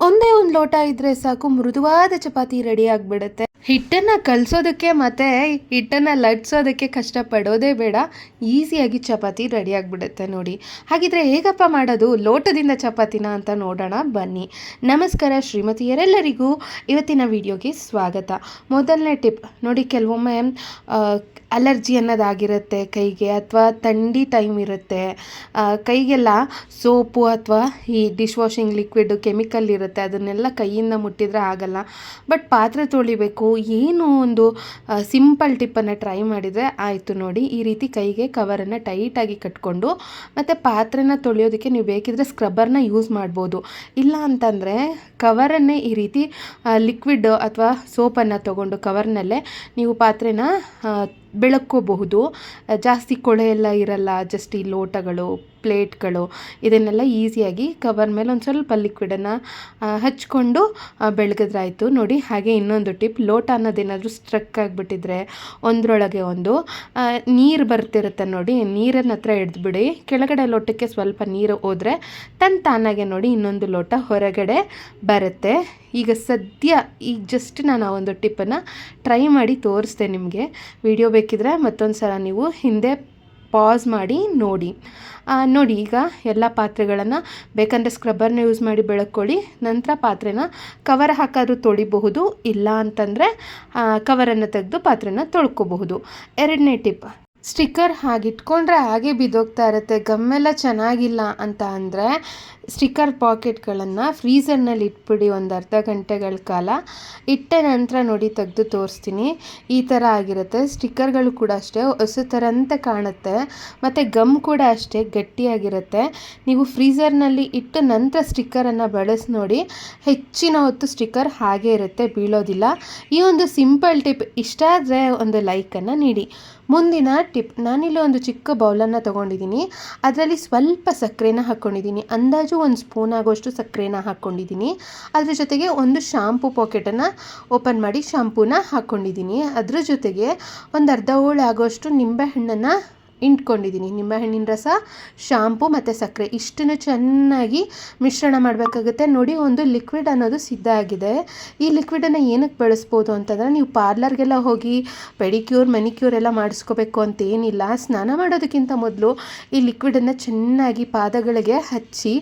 ಒಂದೇ ಒಂದು ಲೋಟ ಇದ್ರೆ ಸಾಕು ಮೃದುವಾದ ಚಪಾತಿ ರೆಡಿ ಆಗಿಬಿಡುತ್ತೆ. ಹಿಟ್ಟನ್ನು ಕಲಿಸೋದಕ್ಕೆ ಮತ್ತು ಹಿಟ್ಟನ್ನು ಲಟ್ಸೋದಕ್ಕೆ ಕಷ್ಟಪಡೋದೇ ಬೇಡ. ಈಸಿಯಾಗಿ ಚಪಾತಿ ರೆಡಿ ಆಗಿಬಿಡುತ್ತೆ ನೋಡಿ. ಹಾಗಿದ್ರೆ ಹೇಗಪ್ಪ ಮಾಡೋದು? ಲೋಟದಿಂದ ಚಪಾತಿನ ಅಂತ ನೋಡೋಣ, ಬನ್ನಿ. ನಮಸ್ಕಾರ ಶ್ರೀಮತಿಯರೆಲ್ಲರಿಗೂ ಇವತ್ತಿನ ವಿಡಿಯೋಗೆ ಸ್ವಾಗತ. ಮೊದಲನೇ ಟಿಪ್ ನೋಡಿ ಕೆಲವೊಮ್ಮೆ ಅಲರ್ಜಿ ಅನ್ನೋದಾಗಿರುತ್ತೆ ಕೈಗೆ ಅಥವಾ ಥಂಡಿ ಟೈಮ್ ಇರುತ್ತೆ. ಕೈಗೆಲ್ಲ ಸೋಪು ಅಥವಾ ಈ ಡಿಶ್ ವಾಷಿಂಗ್ ಲಿಕ್ವಿಡ್ ಕೆಮಿಕಲ್ ಇರುತ್ತೆ. ಅದನ್ನೆಲ್ಲ ಕೈಯಿಂದ ಮುಟ್ಟಿದ್ರೆ ಆಗಲ್ಲ. ಬಟ್ ಪಾತ್ರೆ ತೊಳಿಬೇಕು ಏನು ಒಂದು ಸಿಂಪಲ್ ಟಿಪ್ಪನ್ನು ಟ್ರೈ ಮಾಡಿದರೆ ಆಯಿತು ನೋಡಿ. ಈ ರೀತಿ ಕೈಗೆ ಕವರನ್ನು ಟೈಟಾಗಿ ಕಟ್ಕೊಂಡು, ಮತ್ತು ಪಾತ್ರೆನ ತೊಳೆಯೋದಕ್ಕೆ ನೀವು ಬೇಕಿದ್ರೆ ಸ್ಕ್ರಬ್ಬರ್ನ ಯೂಸ್ ಮಾಡ್ಬೋದು. ಇಲ್ಲ ಅಂತಂದರೆ ಕವರನ್ನೇ ಈ ರೀತಿ ಲಿಕ್ವಿಡ್ ಅಥವಾ ಸೋಪನ್ನು ತೊಗೊಂಡು ಕವರ್ನಲ್ಲೇ ನೀವು ಪಾತ್ರೆನ ಆ, ಬೆಳಕ್ಕೋಬಹುದು ಜಾಸ್ತಿ ಕೊಳೆ ಎಲ್ಲ ಇರಲ್ಲ ಜಸ್ಟ್ ಈ ಲೋಟಗಳು ಪ್ಲೇಟ್ಗಳು ಇದನ್ನೆಲ್ಲ ಈಸಿಯಾಗಿ ಕವರ್ ಮೇಲೆ ಒಂದು ಸ್ವಲ್ಪ ಲಿಕ್ವಿಡನ್ನು ಹಚ್ಕೊಂಡು ಬೆಳಗಿದ್ರಾಯ್ತು. ನೋಡಿ ಹಾಗೆ ಇನ್ನೊಂದು ಟಿಪ್ ಲೋಟ ಅನ್ನೋದೇನಾದರೂ ಸ್ಟ್ರಕ್ ಆಗಿಬಿಟ್ಟಿದ್ರೆ ಒಂದರೊಳಗೆ ಒಂದು ನೀರು ಬರ್ತಿರುತ್ತೆ ನೋಡಿ ನೀರನ್ನ ಹತ್ರ ಹಿಡ್ದುಬಿಡಿ ಕೆಳಗಡೆ ಲೋಟಕ್ಕೆ ಸ್ವಲ್ಪ ನೀರು ಹೋದರೆ ತನ್ನ ತಾನಾಗೆ ನೋಡಿ ಇನ್ನೊಂದು ಲೋಟ ಹೊರಗಡೆ ಬರುತ್ತೆ. ಈಗ ಸದ್ಯ ಈಗ ಜಸ್ಟ್ ನಾನು ಆ ಒಂದು ಟಿಪ್ಪನ್ನು ಟ್ರೈ ಮಾಡಿ ತೋರಿಸ್ದೆ ನಿಮಗೆ. ವಿಡಿಯೋ ಬೇಕಿದ್ರೆ ಮತ್ತೊಂದು ಸಲ ನೀವು ಹಿಂದೆ ಪಾಸ್ ಮಾಡಿ ನೋಡಿ. ನೋಡಿ ಈಗ ಎಲ್ಲ ಪಾತ್ರೆಗಳನ್ನು ಬೇಕಂದರೆ ಸ್ಕ್ರಬ್ಬರ್ನ ಯೂಸ್ ಮಾಡಿ ಬೆಳಕೊಳ್ಳಿ, ನಂತರ ಪಾತ್ರೆನ ಕವರ್ ಹಾಕಾದರೂ ತೊಳಿಬಹುದು ಇಲ್ಲ ಅಂತಂದರೆ ಕವರನ್ನು ತೆಗೆದು ಪಾತ್ರೆನ ತೊಳ್ಕೊಬಹುದು. ಎರಡನೇ ಟಿಪ್ ಸ್ಟಿಕ್ಕರ್ ಹಾಗಿಟ್ಕೊಂಡ್ರೆ ಹಾಗೆ ಬಿದ್ದೋಗ್ತಾ ಇರುತ್ತೆ, ಗಮ್ಮೆಲ್ಲ ಚೆನ್ನಾಗಿಲ್ಲ ಅಂತ ಅಂದರೆ ಸ್ಟಿಕ್ಕರ್ ಪಾಕೆಟ್ಗಳನ್ನು ಫ್ರೀಸರ್ನಲ್ಲಿ ಇಟ್ಬಿಡಿ ಒಂದು ಅರ್ಧ ಗಂಟೆಗಳ ಕಾಲ. ಇಟ್ಟ ನಂತರ ನೋಡಿ ತೆಗೆದು ತೋರಿಸ್ತೀನಿ. ಈ ಥರ ಆಗಿರುತ್ತೆ. ಸ್ಟಿಕ್ಕರ್ಗಳು ಕೂಡ ಅಷ್ಟೇ ಹೊಸ ಅಂತ ಕಾಣುತ್ತೆ. ಮತ್ತು ಗಮ್ ಕೂಡ ಅಷ್ಟೇ ಗಟ್ಟಿಯಾಗಿರುತ್ತೆ. ನೀವು ಫ್ರೀಸರ್ನಲ್ಲಿ ಇಟ್ಟ ನಂತರ ಸ್ಟಿಕ್ಕರನ್ನು ಬಳಸಿ ನೋಡಿ, ಹೆಚ್ಚಿನ ಹೊತ್ತು ಸ್ಟಿಕ್ಕರ್ ಹಾಗೇ ಇರುತ್ತೆ, ಬೀಳೋದಿಲ್ಲ. ಈ ಒಂದು ಸಿಂಪಲ್ ಟಿಪ್ ಇಷ್ಟ ಆದರೆ ಒಂದು ಲೈಕನ್ನು ನೀಡಿ. ಮುಂದಿನ ಟಿಪ್, ನಾನಿಲ್ಲಿ ಒಂದು ಚಿಕ್ಕ ಬೌಲನ್ನು ತೊಗೊಂಡಿದ್ದೀನಿ. ಅದರಲ್ಲಿ ಸ್ವಲ್ಪ ಸಕ್ಕರೆನ ಹಾಕ್ಕೊಂಡಿದ್ದೀನಿ. ಅಂದಾಜು ಒಂದು ಸ್ಪೂನ್ ಆಗೋಷ್ಟು ಸಕ್ಕರೆನ ಹಾಕ್ಕೊಂಡಿದ್ದೀನಿ. ಅದರ ಜೊತೆಗೆ ಒಂದು ಶಾಂಪು ಪಾಕೆಟನ್ನು ಓಪನ್ ಮಾಡಿ ಶಾಂಪೂನ ಹಾಕ್ಕೊಂಡಿದ್ದೀನಿ. ಅದರ ಜೊತೆಗೆ ಒಂದು ಅರ್ಧ ಹೋಳು ಆಗೋಷ್ಟು ನಿಂಬೆಹಣ್ಣನ್ನು ಇಂಟ್ಕೊಂಡಿದ್ದೀನಿ. ನಿಂಬೆಹಣ್ಣಿನ ರಸ, ಶಾಂಪು ಮತ್ತು ಸಕ್ಕರೆ ಇಷ್ಟನ್ನು ಚೆನ್ನಾಗಿ ಮಿಶ್ರಣ ಮಾಡಬೇಕಾಗುತ್ತೆ. ನೋಡಿ, ಒಂದು ಲಿಕ್ವಿಡ್ ಅನ್ನೋದು ಸಿದ್ಧ ಆಗಿದೆ. ಈ ಲಿಕ್ವಿಡನ್ನು ಏನಕ್ಕೆ ಬಳಸ್ಬೋದು ಅಂತಂದರೆ, ನೀವು ಪಾರ್ಲರ್ಗೆಲ್ಲ ಹೋಗಿ ಪೆಡಿಕ್ಯೂರ್ ಮೆನಿಕ್ಯೂರ್ ಎಲ್ಲ ಮಾಡಿಸ್ಕೋಬೇಕು ಅಂತ ಏನಿಲ್ಲ. ಸ್ನಾನ ಮಾಡೋದಕ್ಕಿಂತ ಮೊದಲು ಈ ಲಿಕ್ವಿಡನ್ನು ಚೆನ್ನಾಗಿ ಪಾದಗಳಿಗೆ ಹಚ್ಚಿ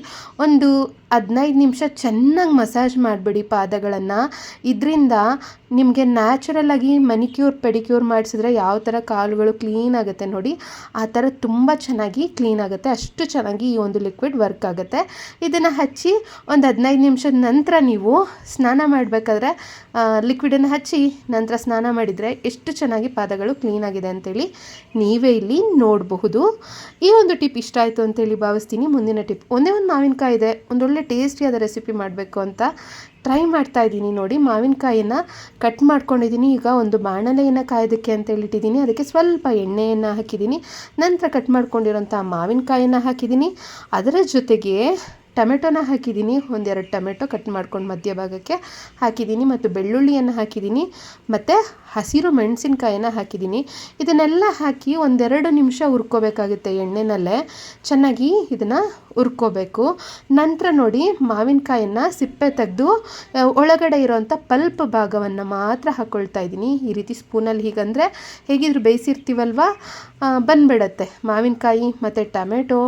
ಒಂದು ಹದಿನೈದು ನಿಮಿಷ ಚೆನ್ನಾಗಿ ಮಸಾಜ್ ಮಾಡಿಬಿಡಿ ಪಾದಗಳನ್ನು. ಇದರಿಂದ ನಿಮಗೆ ನ್ಯಾಚುರಲ್ಲಾಗಿ ಮನಿಕ್ಯೂರ್ ಪೆಡಿಕ್ಯೂರ್ ಮಾಡಿಸಿದ್ರೆ ಯಾವ ಥರ ಕಾಲುಗಳು ಕ್ಲೀನ್ ಆಗುತ್ತೆ ನೋಡಿ. ಆ ಥರ ತುಂಬ ಚೆನ್ನಾಗಿ ಕ್ಲೀನ್ ಆಗುತ್ತೆ. ಅಷ್ಟು ಚೆನ್ನಾಗಿ ಈ ಒಂದು ಲಿಕ್ವಿಡ್ ವರ್ಕ್ ಆಗುತ್ತೆ. ಇದನ್ನು ಹಚ್ಚಿ ಒಂದು ಹದಿನೈದು ನಿಮಿಷದ ನಂತರ ನೀವು ಸ್ನಾನ ಮಾಡಬೇಕಾದ್ರೆ ಲಿಕ್ವಿಡನ್ನು ಹಚ್ಚಿ ನಂತರ ಸ್ನಾನ ಮಾಡಿದರೆ ಎಷ್ಟು ಚೆನ್ನಾಗಿ ಪಾದಗಳು ಕ್ಲೀನ್ ಆಗಿದೆ ಅಂತೇಳಿ ನೀವೇ ಇಲ್ಲಿ ನೋಡಬಹುದು. ಈ ಒಂದು ಟಿಪ್ ಇಷ್ಟ ಆಯಿತು ಅಂತೇಳಿ ಭಾವಿಸ್ತೀನಿ. ಮುಂದಿನ ಟಿಪ್ ಒಂದೇ ಒಂದು ಮಾವಿನಕಾಯಿ ಇದೆ. ಒಂದೊಳ್ಳೆ ಟೇಸ್ಟಿಯಾದ ರೆಸಿಪಿ ಮಾಡಬೇಕು ಅಂತ ಟ್ರೈ ಮಾಡ್ತಾ ಇದ್ದೀನಿ ನೋಡಿ. ಮಾವಿನಕಾಯಿನ ಕಟ್ ಮಾಡ್ಕೊಂಡಿದ್ದೀನಿ. ಈಗ ಒಂದು ಬಾಣಲೆಯನ್ನು ಕಾಯೋದಕ್ಕೆ ಅಂತ ಹೇಳಿಟ್ಟಿದ್ದೀನಿ. ಅದಕ್ಕೆ ಸ್ವಲ್ಪ ಎಣ್ಣೆಯನ್ನು ಹಾಕಿದ್ದೀನಿ. ನಂತರ ಕಟ್ ಮಾಡ್ಕೊಂಡಿರೋಂಥ ಮಾವಿನಕಾಯಿಯನ್ನು ಹಾಕಿದ್ದೀನಿ. ಅದರ ಜೊತೆಗೆ ಟೊಮೆಟೊನ ಹಾಕಿದ್ದೀನಿ. ಒಂದೆರಡು ಟೊಮೆಟೊ ಕಟ್ ಮಾಡ್ಕೊಂಡು ಮಧ್ಯಭಾಗಕ್ಕೆ ಹಾಕಿದ್ದೀನಿ ಮತ್ತು ಬೆಳ್ಳುಳ್ಳಿಯನ್ನು ಹಾಕಿದ್ದೀನಿ. ಮತ್ತು ಹಸಿರು ಮೆಣಸಿನ್ಕಾಯನ್ನು ಹಾಕಿದ್ದೀನಿ. ಇದನ್ನೆಲ್ಲ ಹಾಕಿ ಒಂದೆರಡು ನಿಮಿಷ ಹುರ್ಕೋಬೇಕಾಗುತ್ತೆ ಎಣ್ಣೆನಲ್ಲೇ. ಚೆನ್ನಾಗಿ ಇದನ್ನು ಹುರ್ಕೋಬೇಕು. ನಂತರ ನೋಡಿ ಮಾವಿನಕಾಯನ್ನು ಸಿಪ್ಪೆ ತೆಗೆದು ಒಳಗಡೆ ಇರೋವಂಥ ಪಲ್ಪ್ ಭಾಗವನ್ನು ಮಾತ್ರ ಹಾಕ್ಕೊಳ್ತಾ ಇದ್ದೀನಿ. ಈ ರೀತಿ ಸ್ಪೂನಲ್ಲಿ ಹೀಗಂದರೆ ಹೇಗಿದ್ರು ಬೇಯಿಸಿರ್ತೀವಲ್ವ? ಬಂದ್ಬಿಡತ್ತೆ. ಮಾವಿನಕಾಯಿ ಮತ್ತು ಟೊಮೆಟೊ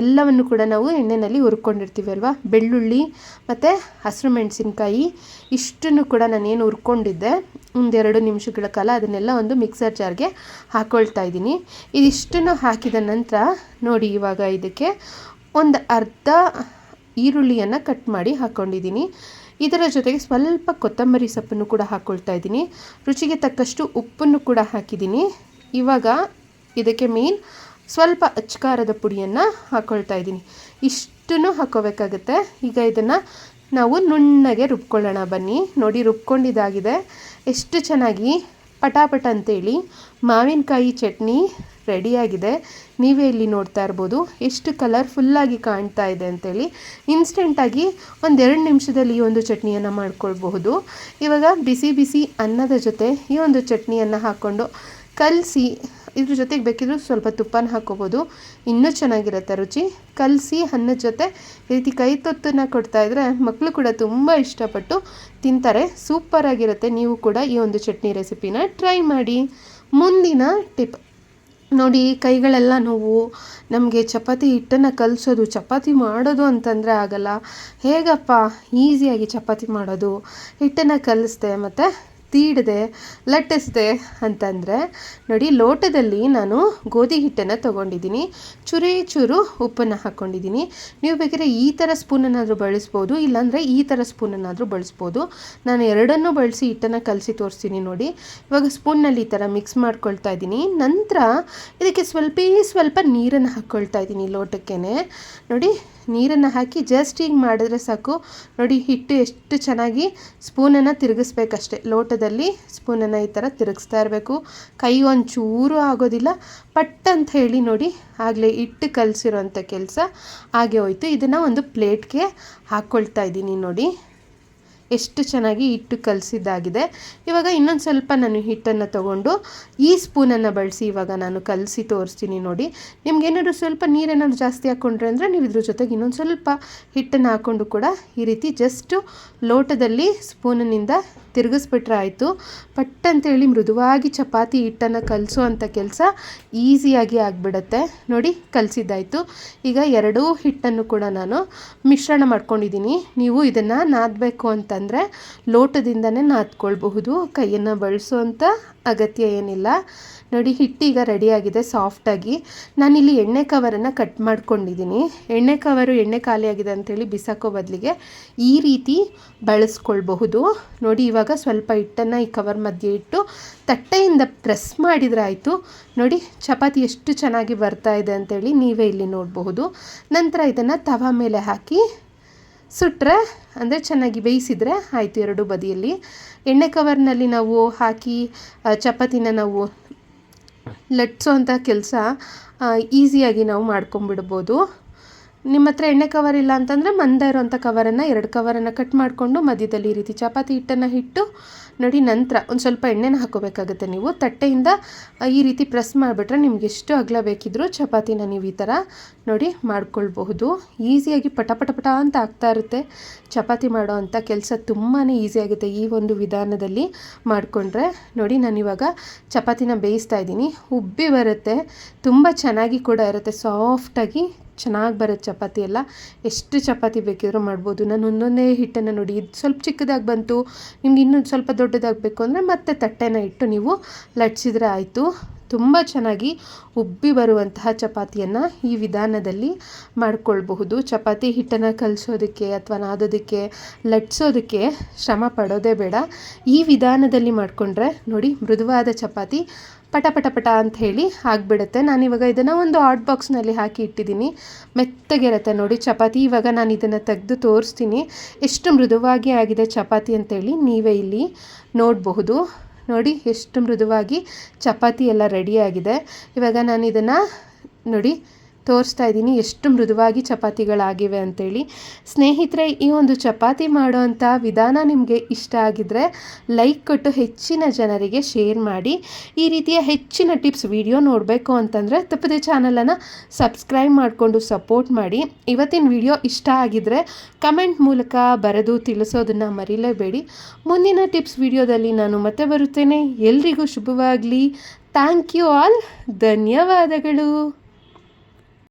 ಎಲ್ಲವನ್ನು ಕೂಡ ನಾವು ಎಣ್ಣೆಯಲ್ಲಿ ಹುರ್ಕೊಂಡಿರ್ತೀವಿ. ಅಲ್ವಾ? ಬೆಳ್ಳುಳ್ಳಿ ಮತ್ತು ಹಸಿರು ಮೆಣಸಿನ್ಕಾಯಿ, ಇಷ್ಟನ್ನು ಕೂಡ ನಾನೇನು ಹುರ್ಕೊಂಡಿದ್ದೆ, ಒಂದೆರಡು ನಿಮಿಷಗಳ ಕಾಲ ಅದನ್ನೆಲ್ಲ ಒಂದು ಮಿಕ್ಸರ್ ಜಾರ್ಗೆ ಹಾಕ್ಕೊಳ್ತಾ ಇದ್ದೀನಿ. ಇದಿಷ್ಟನ್ನು ಹಾಕಿದ ನಂತರ ನೋಡಿ ಇವಾಗ ಇದಕ್ಕೆ ಒಂದು ಅರ್ಧ ಈರುಳ್ಳಿಯನ್ನು ಕಟ್ ಮಾಡಿ ಹಾಕ್ಕೊಂಡಿದ್ದೀನಿ ಇದರ ಜೊತೆಗೆ ಸ್ವಲ್ಪ ಕೊತ್ತಂಬರಿ ಸೊಪ್ಪನ್ನು ಕೂಡ ಹಾಕ್ಕೊಳ್ತಾ ಇದ್ದೀನಿ. ರುಚಿಗೆ ತಕ್ಕಷ್ಟು ಉಪ್ಪನ್ನು ಕೂಡ ಹಾಕಿದ್ದೀನಿ. ಇವಾಗ ಇದಕ್ಕೆ ಮೇನ್ ಸ್ವಲ್ಪ ಅಚ್ಕಾರದ ಪುಡಿಯನ್ನು ಹಾಕ್ಕೊಳ್ತಾ ಇದ್ದೀನಿ. ಇಷ್ಟನ್ನು ಹಾಕ್ಕೋಬೇಕಾಗುತ್ತೆ ಈಗ ಇದನ್ನು ನಾವು ನುಣ್ಣಗೆ ರುಬ್ಕೊಳ್ಳೋಣ. ಬನ್ನಿ. ನೋಡಿ ರುಬ್ಕೊಂಡಿದ್ದಾಗಿದೆ ಎಷ್ಟು ಚೆನ್ನಾಗಿ ಪಟಾಪಟ ಅಂತೇಳಿ ಮಾವಿನಕಾಯಿ ಚಟ್ನಿ ರೆಡಿಯಾಗಿದೆ. ನೀವೇ ಇಲ್ಲಿ ನೋಡ್ತಾ ಇರ್ಬೋದು. ಎಷ್ಟು ಕಲರ್ಫುಲ್ಲಾಗಿ ಕಾಣ್ತಾ ಇದೆ ಅಂತೇಳಿ ಇನ್ಸ್ಟೆಂಟಾಗಿ ಒಂದೆರಡು ನಿಮಿಷದಲ್ಲಿ ಈ ಒಂದು ಚಟ್ನಿಯನ್ನು ಮಾಡ್ಕೊಳ್ಬಹುದು. ಇವಾಗ ಬಿಸಿ ಬಿಸಿ ಅನ್ನದ ಜೊತೆ ಈ ಒಂದು ಚಟ್ನಿಯನ್ನು ಹಾಕ್ಕೊಂಡು ಕಲಸಿ ಇದ್ರ ಜೊತೆಗೆ ಬೇಕಿದ್ರು ಸ್ವಲ್ಪ ತುಪ್ಪನ ಹಾಕೋಬೋದು. ಇನ್ನೂ ಚೆನ್ನಾಗಿರುತ್ತೆ ರುಚಿ. ಕಲಸಿ ಅನ್ನದ ಜೊತೆ ಈ ರೀತಿ ಕೈ ತೊತ್ತನ್ನ ಕೊಡ್ತಾ ಇದ್ರೆ ಮಕ್ಕಳು ಕೂಡ ತುಂಬ ಇಷ್ಟಪಟ್ಟು ತಿಂತಾರೆ. ಸೂಪರಾಗಿರುತ್ತೆ ನೀವು ಕೂಡ ಈ ಒಂದು ಚಟ್ನಿ ರೆಸಿಪಿನ ಟ್ರೈ ಮಾಡಿ. ಮುಂದಿನ ಟಿಪ್. ನೋಡಿ, ಕೈಗಳೆಲ್ಲ ನೋವು, ನಮಗೆ ಚಪಾತಿ ಹಿಟ್ಟನ್ನು ಕಲಿಸೋದು, ಚಪಾತಿ ಮಾಡೋದು ಅಂತಂದರೆ ಆಗಲ್ಲ. ಹೇಗಪ್ಪ? ಈಸಿಯಾಗಿ ಚಪಾತಿ ಮಾಡೋದು. ಹಿಟ್ಟನ್ನು ಕಲಿಸ್ದೆ ಮತ್ತು ತೀಡದೆ, ಲಟ್ಟಿಸ್ದೆ ಅಂತಂದರೆ, ನೋಡಿ ಲೋಟದಲ್ಲಿ ನಾನು ಗೋಧಿ ಹಿಟ್ಟನ್ನು ತೊಗೊಂಡಿದ್ದೀನಿ. ಚೂರಿ ಚೂರು ಉಪ್ಪನ್ನು ಹಾಕ್ಕೊಂಡಿದ್ದೀನಿ ನೀವು ಬೇಕಾದ್ರೆ ಈ ಥರ ಸ್ಪೂನನ್ನಾದರೂ ಬಳಸ್ಬೋದು, ಇಲ್ಲಾಂದರೆ ಈ ಥರ ಸ್ಪೂನನ್ನಾದರೂ ಬಳಸ್ಬೋದು. ನಾನು ಎರಡನ್ನೂ ಬಳಸಿ ಹಿಟ್ಟನ್ನು ಕಲಸಿ ತೋರಿಸ್ತೀನಿ ನೋಡಿ. ಇವಾಗ ಸ್ಪೂನಲ್ಲಿ ಈ ಥರ ಮಿಕ್ಸ್ ಮಾಡ್ಕೊಳ್ತಾ ಇದ್ದೀನಿ. ನಂತರ ಇದಕ್ಕೆ ಸ್ವಲ್ಪ ಸ್ವಲ್ಪ ನೀರನ್ನು ಹಾಕ್ಕೊಳ್ತಾ ಇದ್ದೀನಿ ಲೋಟಕ್ಕೇ ನೋಡಿ ನೀರನ್ನು ಹಾಕಿ ಜಸ್ಟ್ ಹೀಗೆ ಮಾಡಿದ್ರೆ ಸಾಕು. ನೋಡಿ, ಹಿಟ್ಟು ಎಷ್ಟು ಚೆನ್ನಾಗಿ ಸ್ಪೂನನ್ನು ತಿರುಗಿಸ್ಬೇಕಷ್ಟೆ. ಲೋಟದಲ್ಲಿ ಸ್ಪೂನನ್ನು ಈ ಥರ ತಿರುಗಿಸ್ತಾ ಇರಬೇಕು. ಕೈ ಒಂಚೂರು ಆಗೋದಿಲ್ಲ. ಪಟ್ ಅಂತ ಹೇಳಿ ನೋಡಿ, ಆಗಲೇ ಹಿಟ್ಟು ಕಲಸಿರೋಂಥ ಕೆಲಸ. ಹಾಗೆ ಹೋಯ್ತು. ಇದನ್ನು ಒಂದು ಪ್ಲೇಟ್ಗೆ ಹಾಕ್ಕೊಳ್ತಾ ಇದ್ದೀನಿ ನೋಡಿ. ಎಷ್ಟು ಚೆನ್ನಾಗಿ ಹಿಟ್ಟು ಕಲಸಿದ್ದಾಗಿದೆ. ಇವಾಗ ಇನ್ನೊಂದು ಸ್ವಲ್ಪ ನಾನು ಹಿಟ್ಟನ್ನು ತಗೊಂಡು ಈ ಸ್ಪೂನನ್ನು ಬಳಸಿ ಇವಾಗ ನಾನು ಕಲಸಿ ತೋರಿಸ್ತೀನಿ ನೋಡಿ. ನಿಮ್ಗೇನಾದ್ರು ಸ್ವಲ್ಪ ನೀರೇನಾದ್ರು ಜಾಸ್ತಿ ಹಾಕ್ಕೊಂಡ್ರೆ ಅಂದರೆ ನೀವು ಇದ್ರ ಜೊತೆಗೆ ಇನ್ನೊಂದು ಸ್ವಲ್ಪ ಹಿಟ್ಟನ್ನು ಹಾಕ್ಕೊಂಡು ಕೂಡ ಈ ರೀತಿ ಜಸ್ಟು ಲೋಟದಲ್ಲಿ ಸ್ಪೂನಿನಿಂದ ತಿರುಗಿಸ್ಬಿಟ್ರೆ ಆಯಿತು. ಪಟ್ ಅಂತೇಳಿ ಮೃದುವಾಗಿ ಚಪಾತಿ ಹಿಟ್ಟನ್ನು ಕಲಸೋ ಅಂಥ ಕೆಲಸ ಈಸಿಯಾಗಿ ಆಗಿಬಿಡತ್ತೆ. ನೋಡಿ ಕಲಸಿದ್ದಾಯಿತು. ಈಗ ಎರಡೂ ಹಿಟ್ಟನ್ನು ಕೂಡ ನಾನು ಮಿಶ್ರಣ ಮಾಡ್ಕೊಂಡಿದ್ದೀನಿ. ನೀವು ಇದನ್ನು ನಾದಬೇಕು ಅಂತಂದರೆ ಲೋಟದಿಂದನೇ ನಾದ್ಕೊಳ್ಬಹುದು, ಕೈಯನ್ನು ಬಳಸುವಂಥ ಅಗತ್ಯ ಏನಿಲ್ಲ. ನೋಡಿ ಹಿಟ್ಟೀಗ ರೆಡಿಯಾಗಿದೆ ಸಾಫ್ಟಾಗಿ. ನಾನಿಲ್ಲಿ ಎಣ್ಣೆ ಕವರನ್ನು ಕಟ್ ಮಾಡ್ಕೊಂಡಿದ್ದೀನಿ. ಎಣ್ಣೆ ಕವರು ಎಣ್ಣೆ ಖಾಲಿಯಾಗಿದೆ ಅಂಥೇಳಿ ಬಿಸಾಕೋ ಬದಲಿಗೆ ಈ ರೀತಿ ಬಳಸ್ಕೊಳ್ಬಹುದು. ನೋಡಿ, ಇವಾಗ ಸ್ವಲ್ಪ ಹಿಟ್ಟನ್ನು ಈ ಕವರ್ ಮಧ್ಯೆ ಇಟ್ಟು ತಟ್ಟೆಯಿಂದ ಪ್ರೆಸ್ ಮಾಡಿದರೆ ಆಯಿತು. ನೋಡಿ, ಚಪಾತಿ ಎಷ್ಟು ಚೆನ್ನಾಗಿ ಬರ್ತಾ ಇದೆ ಅಂಥೇಳಿ ನೀವೇ ಇಲ್ಲಿ ನೋಡಬಹುದು. ನಂತರ ಇದನ್ನು ತವ ಮೇಲೆ ಹಾಕಿ ಸುಟ್ಟರೆ ಅಂದರೆ ಚೆನ್ನಾಗಿ ಬೇಯಿಸಿದರೆ ಆಯಿತು ಎರಡು ಬದಿಯಲ್ಲಿ. ಎಣ್ಣೆ ಕವರ್ನಲ್ಲಿ ನಾವು ಹಾಕಿ ಚಪಾತಿನ ನಾವು ಲಟ್ಸೋ ಅಂಥ ಕೆಲಸ ಈಸಿಯಾಗಿ ನಾವು ಮಾಡ್ಕೊಂಬಿಡ್ಬೋದು. ನಿಮ್ಮ ಹತ್ರ ಎಣ್ಣೆ ಕವರ್ ಇಲ್ಲ ಅಂತಂದರೆ ಮಂದ ಇರೋಂಥ ಕವರನ್ನು ಎರಡು ಕವರನ್ನು ಕಟ್ ಮಾಡಿಕೊಂಡು ಮಧ್ಯದಲ್ಲಿ ಈ ರೀತಿ ಚಪಾತಿ ಹಿಟ್ಟನ್ನು ಇಟ್ಟು ನೋಡಿ ನಂತರ ಒಂದು ಸ್ವಲ್ಪ ಎಣ್ಣೆನ ಹಾಕೋಬೇಕಾಗುತ್ತೆ ನೀವು. ತಟ್ಟೆಯಿಂದ ಈ ರೀತಿ ಪ್ರೆಸ್ ಮಾಡಿಬಿಟ್ರೆ ನಿಮ್ಗೆ ಎಷ್ಟು ಅಗಲ ಬೇಕಿದ್ರೂ ಚಪಾತಿನ ನೀವು ಈ ಥರ ನೋಡಿ ಮಾಡ್ಕೊಳ್ಬಹುದು. ಈಸಿಯಾಗಿ ಪಟ ಪಟ ಪಟ ಅಂತ ಆಗ್ತಾ ಇರುತ್ತೆ. ಚಪಾತಿ ಮಾಡೋ ಅಂಥ ಕೆಲಸ ತುಂಬಾ ಈಸಿಯಾಗುತ್ತೆ ಈ ಒಂದು ವಿಧಾನದಲ್ಲಿ ಮಾಡಿಕೊಂಡ್ರೆ. ನೋಡಿ ನಾನಿವಾಗ ಚಪಾತಿನ ಬೇಯಿಸ್ತಾ ಇದ್ದೀನಿ. ಉಬ್ಬಿ ಬರುತ್ತೆ. ತುಂಬ ಚೆನ್ನಾಗಿ ಕೂಡ ಇರುತ್ತೆ. ಸಾಫ್ಟಾಗಿ ಚೆನ್ನಾಗಿ ಬರುತ್ತೆ ಚಪಾತಿ ಎಲ್ಲ ಎಷ್ಟು ಚಪಾತಿ ಬೇಕಿದ್ರೂ ಮಾಡ್ಬೋದು. ನಾನು ಒಂದೊಂದೇ ಹಿಟ್ಟನ್ನು ನೋಡಿ, ಇದು ಸ್ವಲ್ಪ ಚಿಕ್ಕದಾಗಿ ಬಂತು, ನಿಮ್ಗೆ ಇನ್ನೊಂದು ಸ್ವಲ್ಪ ದೊಡ್ಡದಾಗಬೇಕು ಅಂದರೆ ಮತ್ತೆ ತಟ್ಟೆನ ಇಟ್ಟು ನೀವು ಲಟ್ಸಿದ್ರೆ ಆಯಿತು. ತುಂಬ ಚೆನ್ನಾಗಿ ಉಬ್ಬಿ ಬರುವಂತಹ ಚಪಾತಿಯನ್ನು ಈ ವಿಧಾನದಲ್ಲಿ ಮಾಡಿಕೊಳ್ಬಹುದು. ಚಪಾತಿ ಹಿಟ್ಟನ್ನು ಕಲಿಸೋದಕ್ಕೆ ಅಥವಾ ನಾದೋದಕ್ಕೆ, ಲಟ್ಸೋದಕ್ಕೆ ಶ್ರಮ ಪಡೋದೇ ಬೇಡ. ಈ ವಿಧಾನದಲ್ಲಿ ಮಾಡಿಕೊಂಡ್ರೆ ನೋಡಿ ಮೃದುವಾದ ಚಪಾತಿ ಪಟ ಪಟ ಪಟ ಅಂತ ಹೇಳಿ ಆಗಿಬಿಡುತ್ತೆ. ನಾನಿವಾಗ ಇದನ್ನು ಒಂದು ಹಾಟ್ ಬಾಕ್ಸ್ನಲ್ಲಿ ಹಾಕಿ ಇಟ್ಟಿದ್ದೀನಿ. ಮೆತ್ತಗಿರುತ್ತೆ ನೋಡಿ ಚಪಾತಿ. ಇವಾಗ ನಾನು ಇದನ್ನು ತೆಗೆದು ತೋರಿಸ್ತೀನಿ. ಎಷ್ಟು ಮೃದುವಾಗಿ ಆಗಿದೆ ಚಪಾತಿ ಅಂತೇಳಿ ನೀವೇ ಇಲ್ಲಿ ನೋಡಬಹುದು. ನೋಡಿ ಎಷ್ಟು ಮೃದುವಾಗಿ ಚಪಾತಿ ಎಲ್ಲ ರೆಡಿಯಾಗಿದೆ ಇವಾಗ ನಾನು ಇದನ್ನು ನೋಡಿ ತೋರಿಸ್ತಾ ಇದ್ದೀನಿ. ಎಷ್ಟು ಮೃದುವಾಗಿ ಚಪಾತಿಗಳಾಗಿವೆ ಅಂತೇಳಿ. ಸ್ನೇಹಿತರೆ, ಈ ಒಂದು ಚಪಾತಿ ಮಾಡೋವಂಥ ವಿಧಾನ ನಿಮಗೆ ಇಷ್ಟ ಆಗಿದ್ದರೆ ಲೈಕ್ ಕೊಟ್ಟು ಹೆಚ್ಚಿನ ಜನರಿಗೆ ಶೇರ್ ಮಾಡಿ. ಈ ರೀತಿಯ ಹೆಚ್ಚಿನ ಟಿಪ್ಸ್ ವಿಡಿಯೋ ನೋಡಬೇಕು ಅಂತಂದರೆ ತಪ್ಪದೆ ಚಾನಲನ್ನು ಸಬ್ಸ್ಕ್ರೈಬ್ ಮಾಡಿಕೊಂಡು ಸಪೋರ್ಟ್ ಮಾಡಿ. ಇವತ್ತಿನ ವಿಡಿಯೋ ಇಷ್ಟ ಆಗಿದ್ದರೆ ಕಮೆಂಟ್ ಮೂಲಕ ಬರೆದು ತಿಳಿಸೋದನ್ನು ಮರಿಲೇಬೇಡಿ. ಮುಂದಿನ ಟಿಪ್ಸ್ ವಿಡಿಯೋದಲ್ಲಿ ನಾನು ಮತ್ತೆ ಬರುತ್ತೇನೆ. ಎಲ್ರಿಗೂ ಶುಭವಾಗಲಿ. ಥ್ಯಾಂಕ್ ಯು ಆಲ್ ಧನ್ಯವಾದಗಳು.